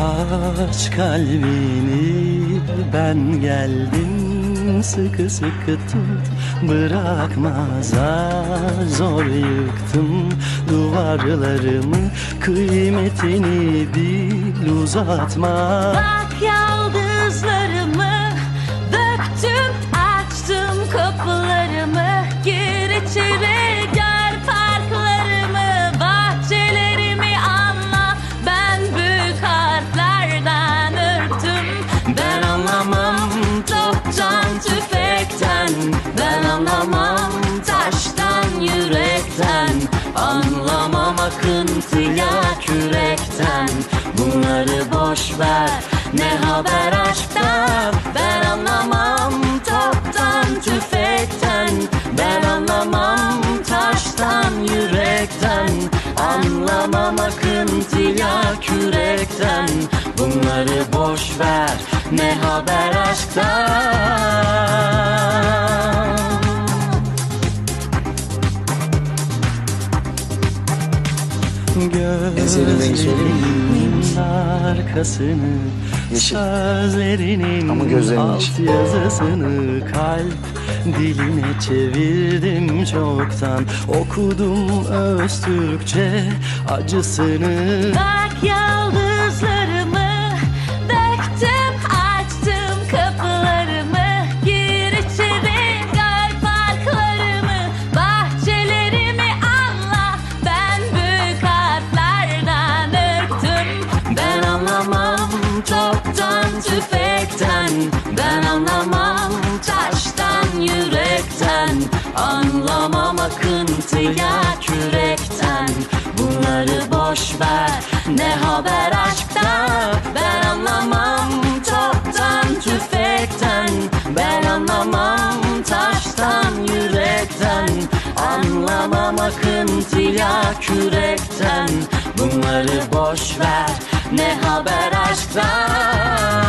Aç kalbini ben geldim Sıkı sıkı tut bırakma Zor yıktım duvarlarımı Kıymetini bil uzatma. Bak yıldızlarımı döktüm açtım kapılarımı ben anlamam taştan yürekten. Anlamam akıntıya kürekten. Bunları boş ver ne haber aşktan ben anlamam toptan tüfekten. Ben anlamam taştan yürekten. Anlamam akıntıya kürekten. Bunları boş ver ne haber aşktan Gözlerimin arkasını Yeşil. Sözlerinin Ama gözlerinin alt yeşil. yazısını kalp diline çevirdim çoktan Okudum öz Türkçe acısını Bak yıldızlarımı tüfekten ben anlamam taştan yürekten. Anlamam akıntıya kürekten. Bunları boş ver ne haber aşktan ben anlamam toptan tüfekten. Ben anlamam taştan yürekten. Anlamam akıntıya kürekten. Bunları boş ver ne haber aşktan